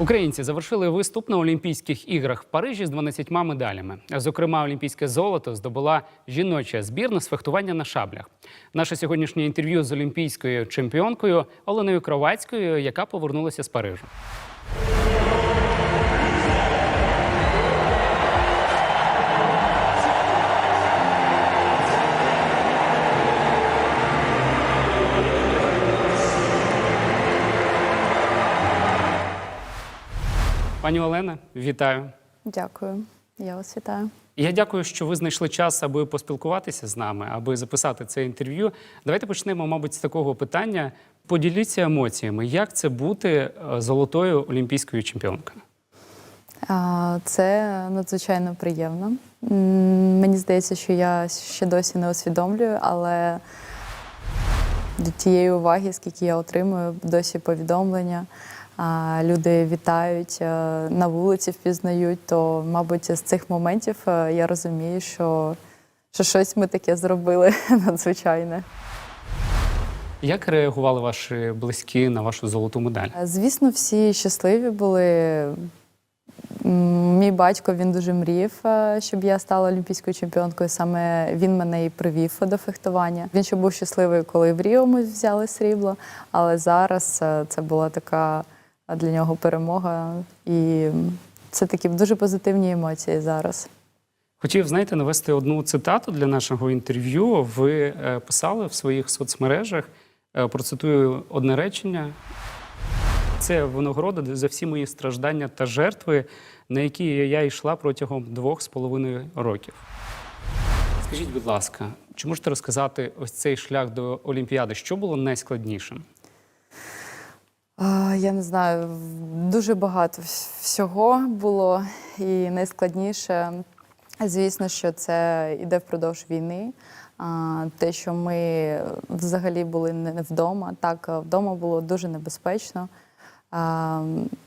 Українці завершили виступ на Олімпійських іграх в Парижі з 12 медалями. Зокрема, олімпійське золото здобула жіноча збірна з фехтування на шаблях. Наше сьогоднішнє інтерв'ю з олімпійською чемпіонкою Оленою Кровацькою, яка повернулася з Парижу. Пані Олена, вітаю. Дякую, я вас вітаю. Я дякую, що ви знайшли час, аби поспілкуватися з нами, аби записати це інтерв'ю. Давайте почнемо, мабуть, з такого питання. Поділіться емоціями, як це бути е, золотою олімпійською чемпіонкою? Це надзвичайно приємно. Мені здається, що я ще досі не усвідомлюю, але до тієї уваги, скільки я отримую, досі повідомлення. Люди вітають е, на вулиці, впізнають, то, мабуть, з цих моментів е, я розумію, що, що щось ми таке зробили надзвичайне. Як реагували ваші близькі на вашу золоту медаль? Е, Звісно, всі щасливі були. Мій батько він дуже мріяв, е, щоб я стала олімпійською чемпіонкою. Саме він мене і привів до фехтування. Він ще був щасливий, коли в Ріо ми взяли срібло, але зараз це була така для нього перемога, і це такі дуже позитивні емоції зараз. Хотів, знаєте, навести одну цитату для нашого інтерв'ю. Ви е, писали в своїх соцмережах, е, процитую одне речення. Це винагорода за всі мої страждання та жертви, на які я йшла протягом двох з половиною років. Скажіть, будь ласка, чи можете розказати ось цей шлях до Олімпіади? Що було найскладнішим? Я не знаю, дуже багато всього було, і найскладніше, звісно, що це йде впродовж війни. Те, що ми взагалі були не не вдома, так вдома було дуже небезпечно.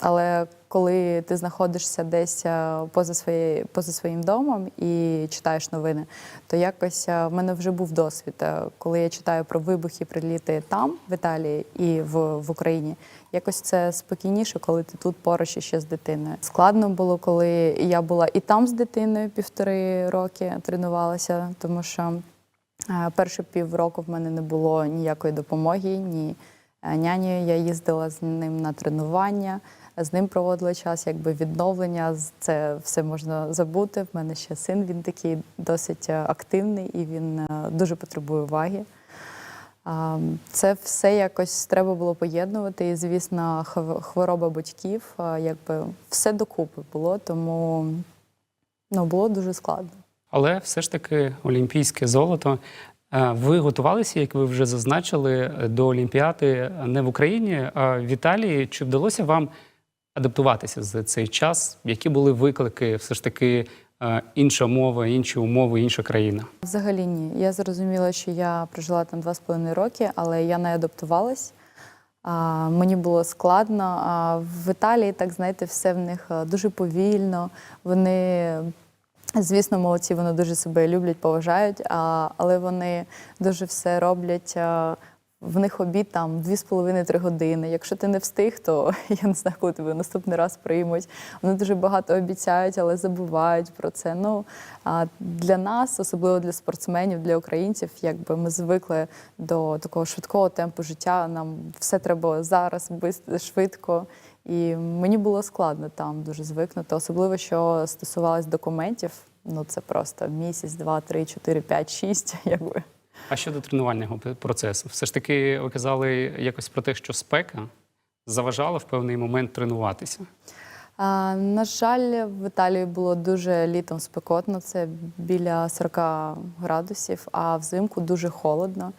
Але коли ти знаходишся десь поза, своєю, поза своїм домом і читаєш новини, то якось в мене вже був досвід. Коли я читаю про вибухи, приліти там, в Італії і в, в Україні, якось це спокійніше, коли ти тут поруч іще з дитиною. Складно було, коли я була і там з дитиною півтори роки тренувалася, тому що Е, Перші півроку в мене не було ніякої допомоги, ні е, няні. Я їздила з ним на тренування, з ним проводила час, якби відновлення. Це все можна забути. В мене ще син, він такий досить е, активний і він е, дуже потребує уваги. Це все якось треба було поєднувати. І, звісно, хвороба батьків, якби все докупи було, тому ну, було дуже складно. Але все ж таки олімпійське золото. Е, Ви готувалися, як ви вже зазначили, до Олімпіади не в Україні, а в Італії. Чи вдалося вам адаптуватися за цей час? Які були виклики? Все ж таки е, інша мова, інші умови, інша країна? Взагалі ні. Я зрозуміла, що я прожила там два з половиною роки, але я не адаптувалась. Мені було складно. А в Італії, так знаєте, все в них е, дуже повільно. Вони, звісно, молодці, вони дуже себе люблять, поважають, а, але вони дуже все роблять. а, в них обід там 2,5-3 години. Якщо ти не встиг, то я не знаю, коли тебе наступний раз приймуть. Вони дуже багато обіцяють, але забувають про це. Ну а для нас, особливо для спортсменів, для українців, якби ми звикли до такого швидкого темпу життя. Нам все треба зараз, швидко. І мені було складно там дуже звикнути, особливо що стосувалось документів. Ну це просто місяць, два, три, чотири, п'ять, шість. Якби. А щодо тренувального процесу, все ж таки ви казали якось про те, що спека заважала в певний момент тренуватися. А, на жаль, в Італії було дуже літом спекотно, це біля 40 градусів, а взимку дуже холодно.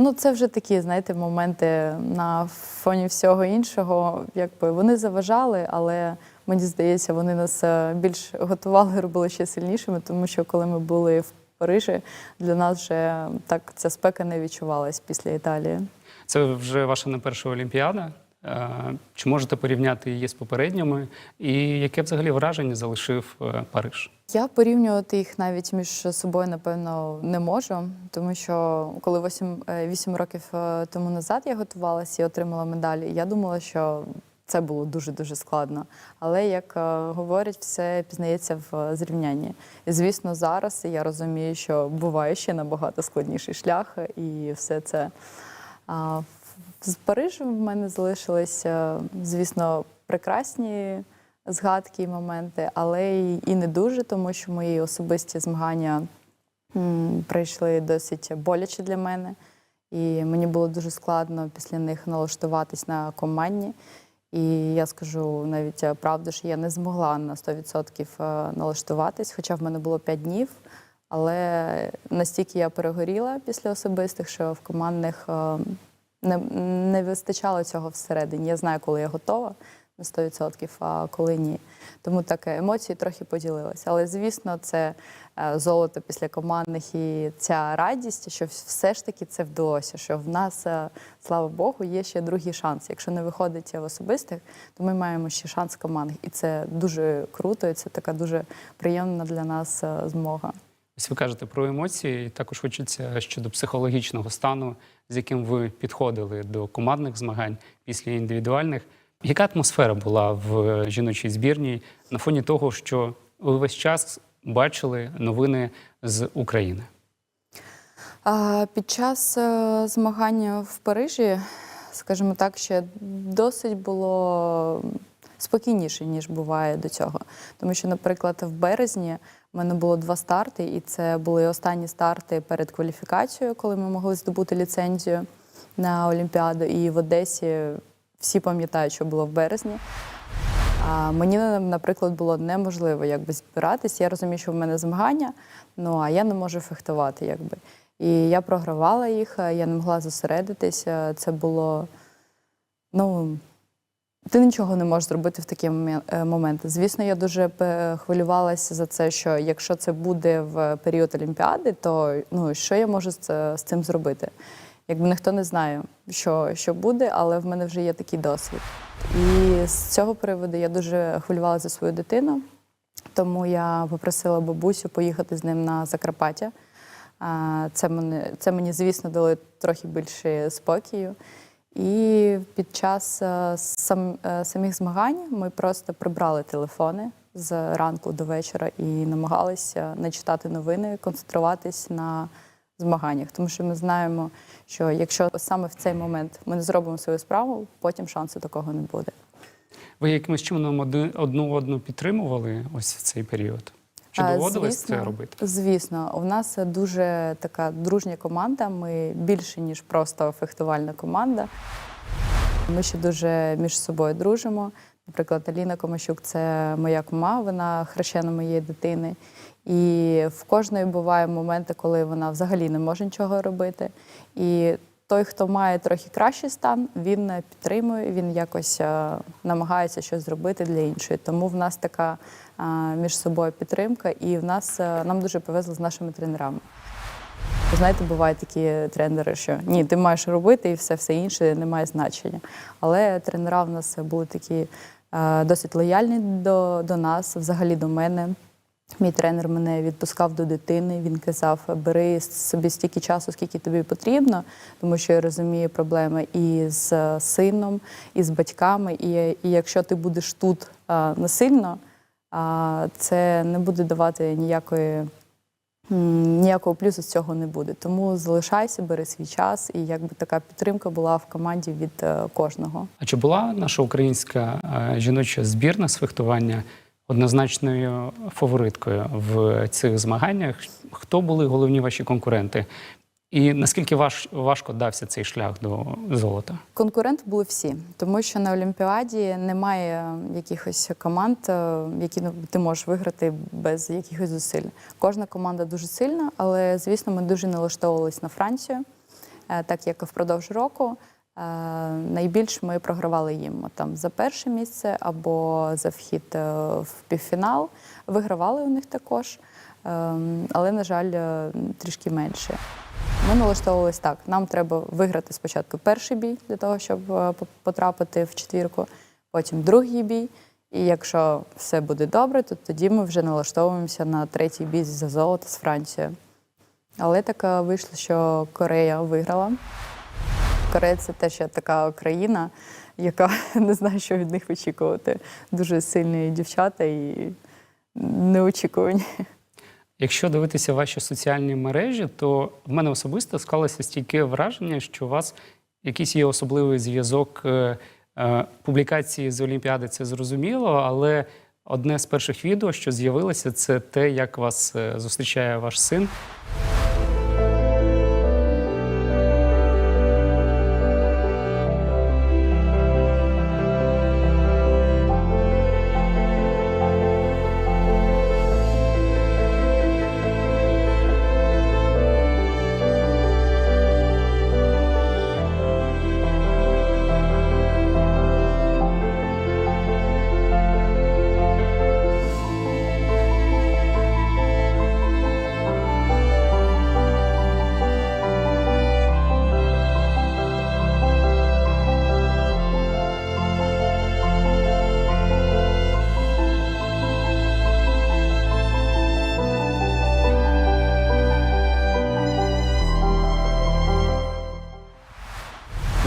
Ну, це вже такі, знаєте, моменти на фоні всього іншого. Якби вони заважали, але мені здається, вони нас е, більш готували, робили ще сильнішими, тому що коли ми були в Парижі, для нас вже так ця спека не відчувалась після Італії. Це вже ваша не перша Олімпіада. Е, Чи можете порівняти її з попередніми? І яке взагалі враження залишив е, Париж? Я порівнювати їх навіть між собою, напевно, не можу, тому що коли 8, 8 років е, тому назад я готувалася і отримала медалі, я думала, що це було дуже-дуже складно. Але, як говорять, все пізнається в зрівнянні. І, звісно, зараз я розумію, що буває ще набагато складніший шлях, і все це. З Парижем в мене залишилися, звісно, прекрасні згадки і моменти, але і не дуже, тому що мої особисті змагання прийшли досить боляче для мене. І мені було дуже складно після них налаштуватись на командні. І я скажу навіть е, правду, що я не змогла на 100% е, налаштуватись, хоча в мене було 5 днів. Але настільки я перегоріла після особистих, що в командних е, не, не вистачало цього всередині. Я знаю, коли я готова на 100%, а коли ні. Тому так емоції трохи поділилися. Але звісно, це е, золото після командних і ця радість, що все ж таки це вдалося. Що в нас, е, слава Богу, є ще другий шанс. Якщо не виходить в особистих, то ми маємо ще шанс командних. І це дуже круто, і це така дуже приємна для нас е, змога. Ось ви кажете про емоції, також хочеться щодо психологічного стану, з яким ви підходили до командних змагань після індивідуальних. Яка атмосфера була в жіночій збірній на фоні того, що ви весь час бачили новини з України? Під час е, змагання в Парижі, скажімо так, ще досить було спокійніше, ніж буває до цього. Тому що, наприклад, в березні в мене було два старти, і це були останні старти перед кваліфікацією, коли ми могли здобути ліцензію на Олімпіаду. І в Одесі всі пам'ятають, що було в березні. А мені, наприклад, було неможливо якби збиратись. Я розумію, що в мене змагання, ну а я не можу фехтувати, якби. І я програвала їх, я не могла зосередитися. Це було ну. Ти нічого не можеш зробити в такі е, моменти. Звісно, я дуже хвилювалася за це, що якщо це буде в період Олімпіади, то ну що я можу з, цим зробити? Якби ніхто не знає, що, що буде, але в мене вже є такий досвід. І з цього приводу я дуже хвилювалася за свою дитину, тому я попросила бабусю поїхати з ним на Закарпаття. Це мені, це мені, звісно, дало трохи більше спокою. І під час е, сам, е, самих змагань ми просто прибрали телефони з ранку до вечора і намагалися не читати новини, концентруватись на змаганнях. Тому що ми знаємо, що якщо саме в цей момент ми не зробимо свою справу, потім шансу такого не буде. Ви якимось чином одну одну підтримували ось в цей період? Чи доводилось звісно, це робити? Звісно, у нас дуже така дружня команда. Ми більше ніж просто фехтувальна команда. Ми ще дуже між собою дружимо. Наприклад, Аліна Комащук це моя кума, вона хрещена моєї дитини. І в кожної буває моменти, коли вона взагалі не може нічого робити. І той, хто має трохи кращий стан, він підтримує, він якось е, намагається щось зробити для іншої. Тому в нас така е, між собою підтримка, і в нас е, нам дуже повезло з нашими тренерами. Знаєте, бувають такі тренери, що ні, ти маєш робити і все, все інше не має значення. Але тренера в нас були такі е, досить лояльні до, до нас, взагалі до мене. Мій тренер мене відпускав до дитини. Він казав: бери собі стільки часу, скільки тобі потрібно, тому що я розумію проблеми і з сином, і з батьками. І, і якщо ти будеш тут а, насильно, а, це не буде давати ніякої. Ніякого плюсу з цього не буде. Тому залишайся, бери свій час, і якби така підтримка була в команді від е, кожного. А чи була наша українська е, жіноча збірна з фехтування однозначною фавориткою в цих змаганнях? Хто були головні ваші конкуренти? І наскільки важ, важко дався цей шлях до золота? Конкуренти були всі, тому що на Олімпіаді немає якихось команд, е, які ну, ти можеш виграти без якихось зусиль. Кожна команда дуже сильна, але звісно, ми дуже налаштовувалися на Францію, Е, так як впродовж року. Е, Найбільш ми програвали їм там за перше місце або за вхід е, в півфінал. Вигравали у них також, ем, але, на жаль, е, трішки менше. Ми налаштовувалися так. Нам треба виграти спочатку перший бій для того, щоб е, потрапити в четвірку, потім другий бій. І якщо все буде добре, то тоді ми вже налаштовуємося на третій бій за золото з Францією. Але так е, вийшло, що Корея виграла. Корея це теж така країна, яка не знає, що від них очікувати. Дуже сильні дівчата і неочікувані. Якщо дивитися ваші соціальні мережі, то в мене особисто склалося стійке враження, що у вас якийсь є особливий зв'язок е, е, публікації з Олімпіади, це зрозуміло, але одне з перших відео, що з'явилося, це те, як вас е, зустрічає ваш син.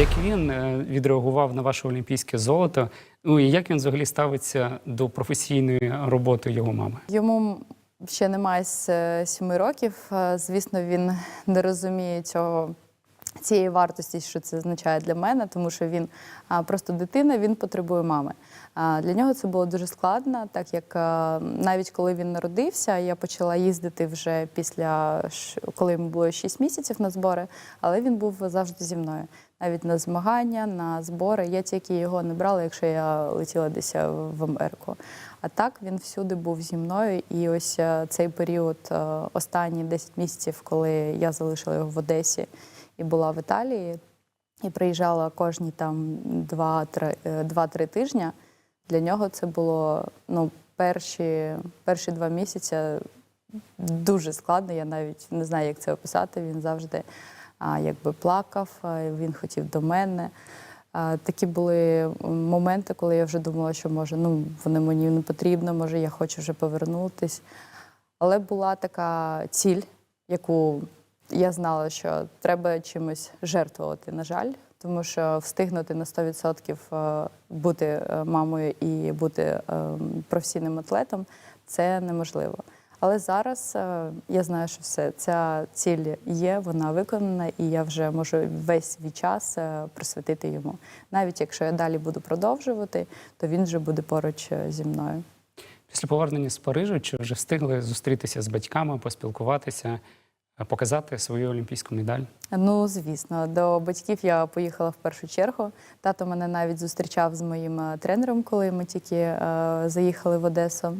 Як він е, відреагував на ваше олімпійське золото? Ну і як він взагалі ставиться до професійної роботи його мами? Йому ще немає сіми років. Е, Звісно, він не розуміє цього. Цієї вартості, що це означає для мене, тому що він просто дитина, він потребує мами. Для нього це було дуже складно, так як навіть коли він народився, я почала їздити вже після коли йому було 6 місяців на збори, але він був завжди зі мною. Навіть на змагання, на збори. Я тільки його не брала, якщо я летіла десь в Америку. А так він всюди був зі мною. І ось цей період, останні 10 місяців, коли я залишила його в Одесі і була в Італії, і приїжджала кожні там 2-3 е, 2-3 тижні. Для нього це було ну, перші, перші два місяці дуже складно. Я навіть не знаю, як це описати. Він завжди а, якби плакав, він хотів до мене. А, такі були моменти, коли я вже думала, що може, ну вони мені не потрібно, може, я хочу вже повернутись. Але була така ціль, яку я знала, що треба чимось жертвувати, на жаль, тому що встигнути на 100% е, бути е, мамою і бути е, професійним атлетом це неможливо. Але зараз я знаю, що все ця ціль є, вона виконана, і я вже можу весь свій час присвятити йому. Навіть якщо я далі буду продовжувати, то він вже буде поруч зі мною. Після повернення з Парижу, чи вже встигли зустрітися з батьками, поспілкуватися, показати свою олімпійську медаль? Ну, звісно, до батьків я поїхала в першу чергу. Тато мене навіть зустрічав з моїм е, тренером, коли ми тільки е, заїхали в Одесу.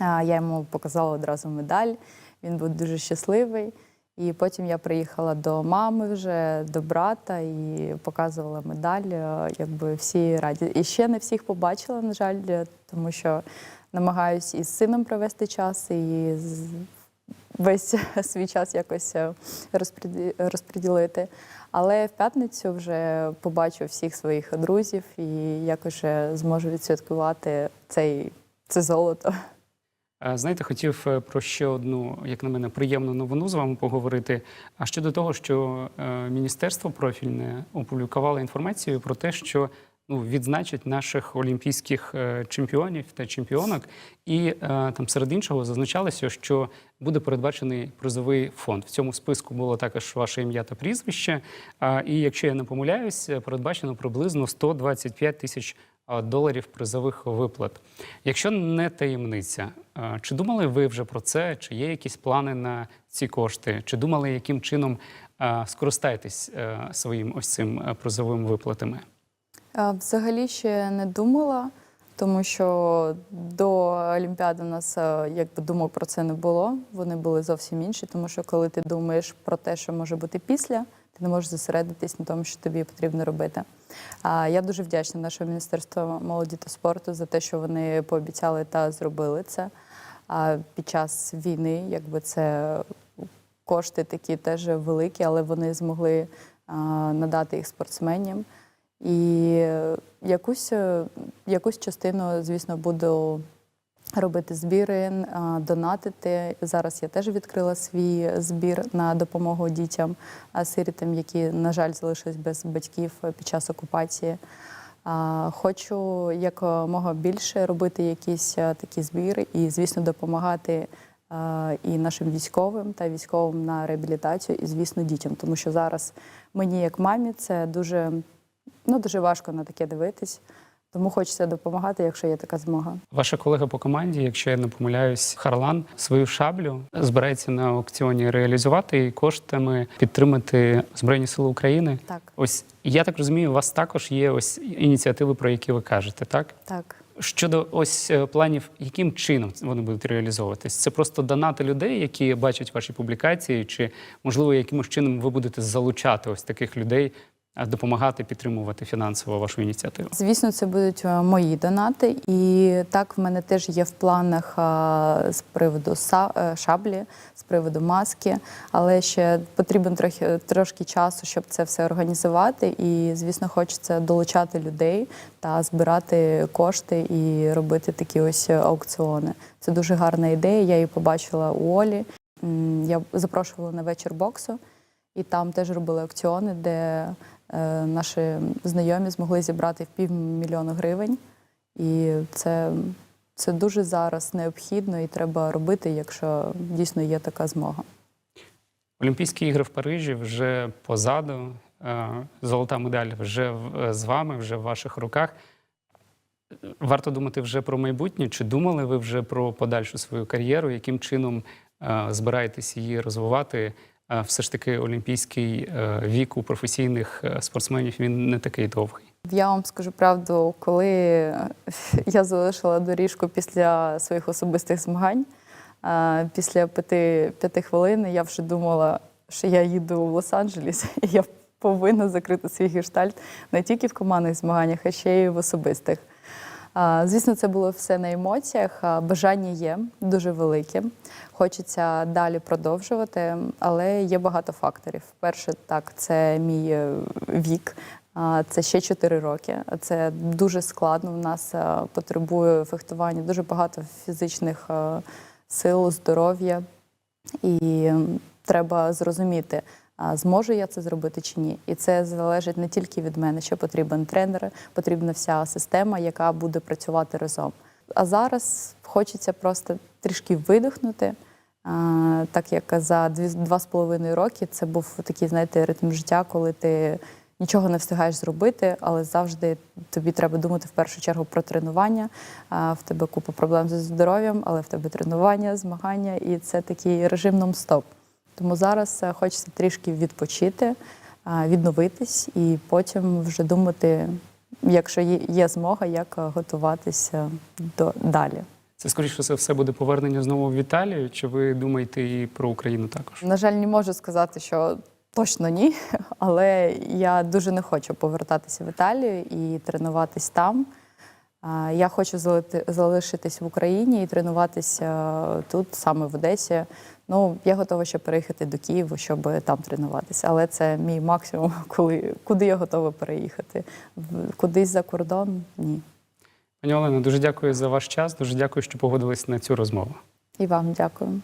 Я йому показала одразу медаль. Він був дуже щасливий. І потім я приїхала до мами вже, до брата і показувала медаль. е, Якби всі раді. І ще не всіх побачила, на жаль, е, тому що намагаюся із сином провести час і весь свій час якось е, розподілити. Але в п'ятницю вже побачу всіх своїх друзів і якось зможу відсвяткувати цей, це золото. Е, Знаєте, хотів е, про ще одну, як на мене, приємну новину з вами поговорити. А щодо того, що міністерство профільне опублікувало інформацію про те, що ну, відзначить наших олімпійських е, чемпіонів та чемпіонок, і е, там серед іншого зазначалося, що буде передбачений призовий фонд. В цьому списку було також ваше ім'я та прізвище. І якщо я не помиляюсь, передбачено приблизно 125 тисяч е, доларів призових виплат. Якщо не таємниця, чи думали ви вже про це? Чи є якісь плани на ці кошти? Чи думали, яким чином скористаєтесь своїм ось цим призовими виплатами? Взагалі ще не думала, тому що до Олімпіади у нас е, якби думок про це не було. Вони були зовсім інші, тому що коли ти думаєш про те, що може бути після, ти не можеш зосередитись на тому, що тобі потрібно робити. А я дуже вдячна нашому міністерству молоді та спорту за те, що вони пообіцяли та зробили це. А під час війни, якби це кошти такі теж великі, але вони змогли надати їх спортсменам. І е, якусь, е, якусь частину, звісно, буду робити збіри, донатити. Зараз я теж відкрила свій збір на допомогу дітям, сирітам, які, на жаль, залишились без батьків під час окупації. Хочу якомога більше робити якісь е, такі збіри і, звісно, допомагати е, і нашим військовим та військовим на реабілітацію, і, звісно, дітям. Тому що зараз мені, як мамі, це дуже, ну, дуже важко на таке дивитись. Тому хочеться допомагати, якщо є така змога. Ваша колега по команді, якщо я не помиляюсь, Харлан свою шаблю збирається на аукціоні реалізувати і коштами підтримати Збройні Сили України. Так, Ось я так розумію, у вас також є ось ініціативи, про які ви кажете, так? так. Щодо ось е, планів, яким чином вони будуть реалізовуватись? Це просто донати людей, які бачать ваші публікації, чи можливо якимось чином ви будете залучати ось таких людей, допомагати підтримувати фінансово вашу ініціативу? Звісно, це будуть е, мої донати, і так в мене теж є в планах е, з приводу е, шаблі, з приводу маски, але ще потрібен трохи трошки часу, щоб це все організувати. І, звісно, хочеться долучати людей та збирати кошти і робити такі ось аукціони. Це дуже гарна ідея. Я її побачила у Олі. Я запрошувала на вечір боксу, і там теж робили аукціони, де наші знайомі змогли зібрати в півмільйона гривень. І це, це дуже зараз необхідно і треба робити, якщо дійсно є така змога. Олімпійські ігри в Парижі вже позаду. е, Золота медаль вже е, з вами, вже в ваших руках. Варто думати вже про майбутнє. Чи думали ви вже про подальшу свою кар'єру? Яким чином е, збираєтесь її розвивати? Е, Все ж таки, олімпійський е, вік у професійних е, спортсменів він не такий довгий. Я вам скажу правду, коли я залишила доріжку після своїх особистих змагань, е, після п'яти, п'яти хвилин я вже думала, що я їду в Лос-Анджелес, і я повинна закрити свій гештальт не тільки в командних змаганнях, а ще й в особистих. Звісно, це було все на емоціях. Бажання є дуже велике. Хочеться далі продовжувати, але є багато факторів. Перше, так, це мій е, вік. Це ще 4 роки. Це дуже складно. У нас е, потребує фехтування дуже багато фізичних е, сил, здоров'я. І треба зрозуміти, зможу я це зробити чи ні. І це залежить не тільки від мене, що потрібен тренер, потрібна вся система, яка буде працювати разом. А зараз хочеться просто трішки видихнути. Так як за два з половиною роки це був такий, знаєте, ритм життя, коли ти нічого не встигаєш зробити, але завжди тобі треба думати в першу чергу про тренування. В тебе купа проблем зі здоров'ям, але в тебе тренування, змагання, і це такий режим нон-стоп. Тому зараз е, хочеться трішки відпочити, відновитись і потім вже думати, якщо є- є змога, як е, готуватися до далі. Це скоріше за все буде повернення знову в Італію. Чи ви думаєте і про Україну також? На жаль, не можу сказати, що точно ні, але я дуже не хочу повертатися в Італію і тренуватись там. Я хочу залишитись в Україні і тренуватися тут, саме в Одесі. Ну, я готова ще переїхати до Києва, щоб там тренуватися. Але це мій максимум, коли куди я готова переїхати. Кудись за кордон ні. Пані Олено, дуже дякую за ваш час. Дуже дякую, що погодились на цю розмову. І вам дякую.